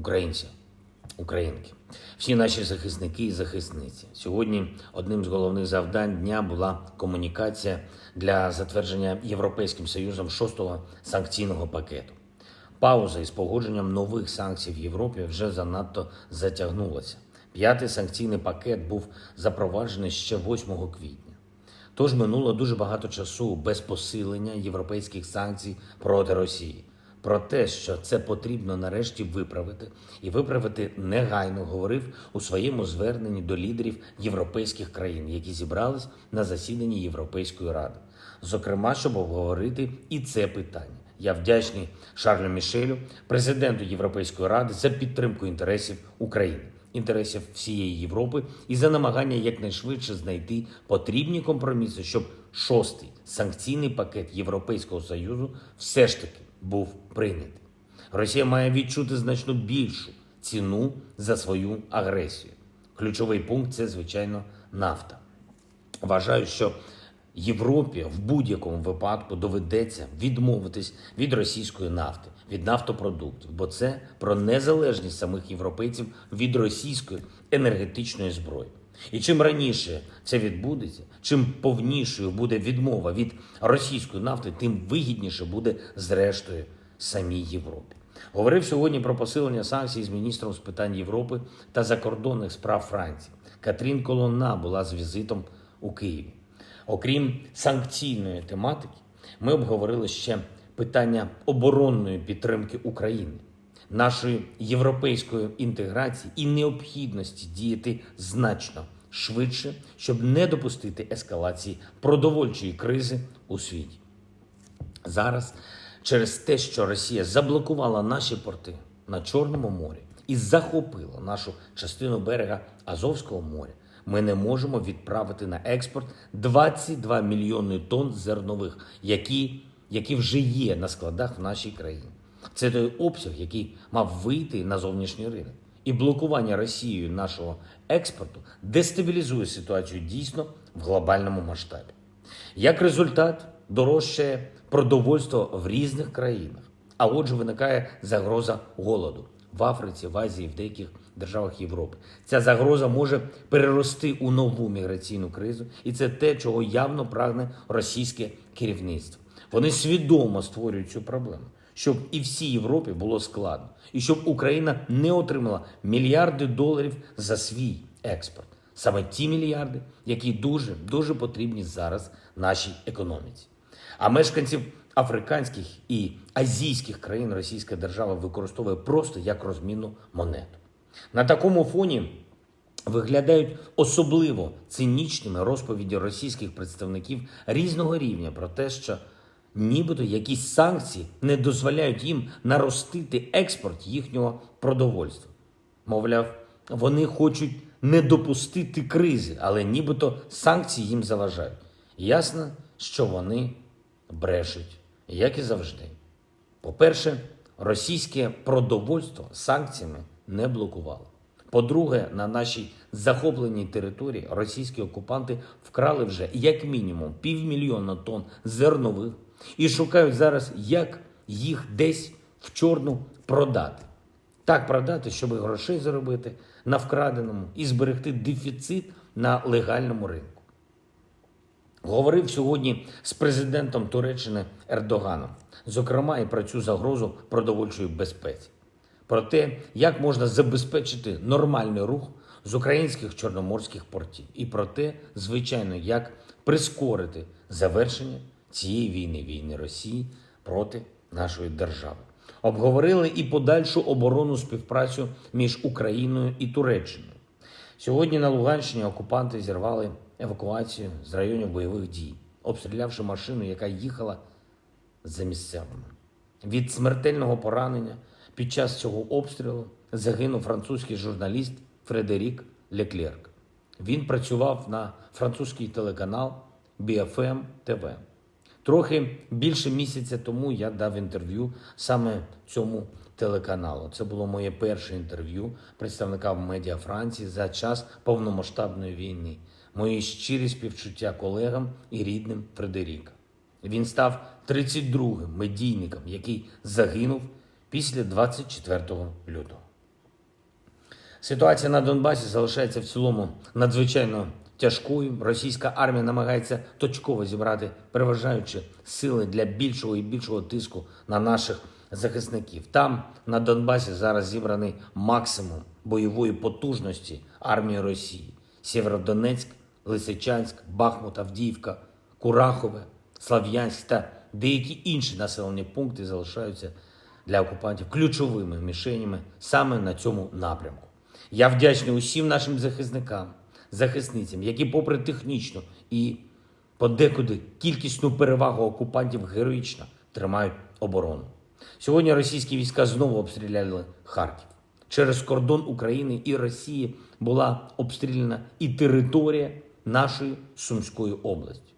українці, українки, всі наші захисники і захисниці. Сьогодні одним з головних завдань дня була комунікація для затвердження Європейським Союзом шостого санкційного пакету. Пауза із погодженням нових санкцій в Європі вже занадто затягнулася. П'ятий санкційний пакет був запроваджений ще 8 квітня. Тож минуло дуже багато часу без посилення європейських санкцій проти Росії. Про те, що це потрібно нарешті виправити, і виправити негайно говорив у своєму зверненні до лідерів європейських країн, які зібрались на засіданні Європейської ради. Зокрема, щоб обговорити і це питання. Я вдячний Шарлю Мішелю, президенту Європейської ради, за підтримку інтересів України, інтересів всієї Європи і за намагання якнайшвидше знайти потрібні компроміси, щоб шостий санкційний пакет Європейського союзу все ж таки був прийнятий. Росія має відчути значно більшу ціну за свою агресію. Ключовий пункт це, звичайно, нафта. Вважаю, що Європі в будь-якому випадку доведеться відмовитись від російської нафти, від нафтопродуктів, бо це про незалежність самих європейців від російської енергетичної зброї. І чим раніше це відбудеться, чим повнішою буде відмова від російської нафти, тим вигідніше буде зрештою самій Європі. Говорив сьогодні про посилення санкцій з міністром з питань Європи та закордонних справ Франції. Катрін Колонна була з візитом у Києві. Окрім санкційної тематики, ми обговорили ще питання оборонної підтримки України, нашої європейської інтеграції і необхідності діяти значно швидше, щоб не допустити ескалації продовольчої кризи у світі. Зараз через те, що Росія заблокувала наші порти на Чорному морі і захопила нашу частину берега Азовського моря, ми не можемо відправити на експорт 22 мільйони тонн зернових, які, які вже є на складах в нашій країні. Це той обсяг, який мав вийти на зовнішній ринок. І блокування Росією нашого експорту дестабілізує ситуацію дійсно в глобальному масштабі. Як результат, дорожчає продовольство в різних країнах, а отже, виникає загроза голоду в Африці, в Азії, в деяких державах Європи. Ця загроза може перерости у нову міграційну кризу, і це те, чого явно прагне російське керівництво. Вони свідомо створюють цю проблему, щоб і всій Європі було складно, і щоб Україна не отримала мільярди доларів за свій експорт. Саме ті мільярди, які дуже дуже потрібні зараз нашій економіці. А мешканців африканських і азійських країн Російська держава використовує просто як розмінну монету. На такому фоні виглядають особливо цинічними розповіді російських представників різного рівня про те, що нібито якісь санкції не дозволяють їм наростити експорт їхнього продовольства. Мовляв, вони хочуть не допустити кризи, але нібито санкції їм заважають. Ясно, що вони брешуть, як і завжди. По-перше, російське продовольство санкціями не блокувало. По-друге, на нашій захопленій території російські окупанти вкрали вже як мінімум півмільйона тонн зернових і шукають зараз, як їх десь в чорну продати. Так продати, щоб грошей заробити на вкраденому і зберегти дефіцит на легальному ринку. Говорив сьогодні з президентом Туреччини Ердоганом, зокрема і про цю загрозу продовольчої безпеці, про те, як можна забезпечити нормальний рух з українських чорноморських портів, і про те, звичайно, як прискорити завершення цієї війни, війни Росії проти нашої держави. Обговорили і подальшу оборонну співпрацю між Україною і Туреччиною. Сьогодні на Луганщині окупанти зірвали евакуацію з районів бойових дій, обстрілявши машину, яка їхала за місцевими. Від смертельного поранення під час цього обстрілу загинув французький журналіст Фредерік Леклерк. Він працював на французький телеканал BFM TV. Трохи більше місяця тому я дав інтерв'ю саме цьому телеканалу. Це було моє перше інтерв'ю представника медіа Франції за час повномасштабної війни. Мої щирі співчуття колегам і рідним Фредеріка. Він став 32-м медійником, який загинув після 24 лютого. Ситуація на Донбасі залишається в цілому надзвичайно тяжкою. Російська армія намагається точково зібрати переважаючі сили для більшого і більшого тиску на наших захисників. Там на Донбасі зараз зібраний максимум бойової потужності армії Росії: Сєвєродонецьк, Лисичанськ, Бахмут, Авдіївка, Курахове, Слав'янськ та деякі інші населені пункти залишаються для окупантів ключовими мішенями саме на цьому напрямку. Я вдячний усім нашим захисникам, захисницям, які, попри технічну і подекуди кількісну перевагу окупантів, героїчно тримають оборону. Сьогодні російські війська знову обстріляли Харків. Через кордон України і Росії була обстріляна і територія нашої Сумської області.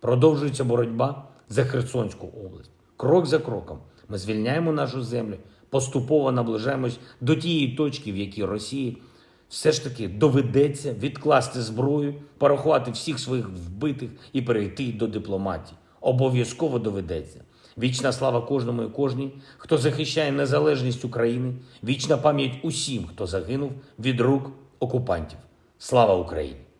Продовжується боротьба за Херсонську область. Крок за кроком ми звільняємо нашу землю, поступово наближаємось до тієї точки, в якій Росії все ж таки доведеться відкласти зброю, порахувати всіх своїх вбитих і перейти до дипломатії. Обов'язково доведеться. Вічна слава кожному і кожній, хто захищає незалежність України, вічна пам'ять усім, хто загинув від рук окупантів. Слава Україні!